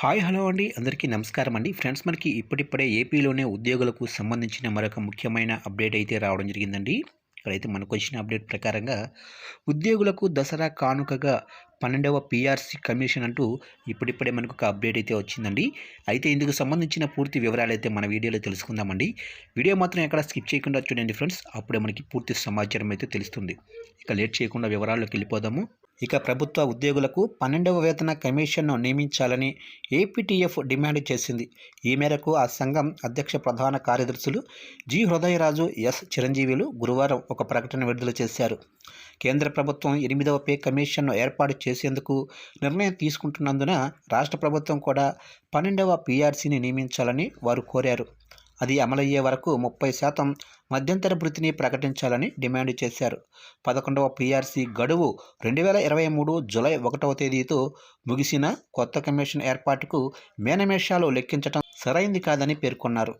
Hi hello అండి. అందరికీ నమస్కారం అండి. ఫ్రెండ్స్ మనకి ఇప్పుడిప్పుడే ఏపీలోనే ఉద్యోగులకు సంబంధించిన మరొక ముఖ్యమైన అప్డేట్ అయితే రావడం జరిగిందండి. ఇక్కడైతే మనకు వచ్చిన అప్డేట్ ప్రకారంగా ఉద్యోగులకు దసరా కానుకగా పన్నెండవ పీఆర్సీ కమిషన్ అంటూ ఇప్పుడిప్పుడే మనకు ఒక అప్డేట్ అయితే వచ్చిందండి. అయితే ఇందుకు సంబంధించిన పూర్తి వివరాలు అయితే మన వీడియోలో తెలుసుకుందామండి. వీడియో మాత్రం ఎక్కడ స్కిప్ చేయకుండా చూడండి ఫ్రెండ్స్. అప్పుడే మనకి పూర్తి సమాచారం అయితే తెలుస్తుంది. ఇక లేట్ చేయకుండా వివరాల్లోకి వెళ్ళిపోదాము. ఇక ప్రభుత్వ ఉద్యోగులకు పన్నెండవ వేతన కమిషన్ను నియమించాలని ఏపీటీఎఫ్ డిమాండ్ చేసింది. ఈ మేరకు ఆ సంఘం అధ్యక్ష ప్రధాన కార్యదర్శులు జి హృదయరాజు ఎస్ చిరంజీవిలు గురువారం ఒక ప్రకటన విడుదల చేశారు. కేంద్ర ప్రభుత్వం ఎనిమిదవ పే కమిషన్ను ఏర్పాటు చేసేందుకు నిర్ణయం తీసుకుంటున్నందున రాష్ట్ర ప్రభుత్వం కూడా పన్నెండవ పీఆర్సీని నియమించాలని వారు కోరారు. అది అమలయ్యే వరకు ముప్పై శాతం మధ్యంతర భృతిని ప్రకటించాలని డిమాండ్ చేశారు. పదకొండవ పీఆర్సీ గడువు రెండు వేల ఇరవై మూడు జులై ఒకటవ తేదీతో ముగిసిన కొత్త కమిషన్ ఏర్పాటుకు మేనమేషాలు లెక్కించడం సరైంది కాదని పేర్కొన్నారు.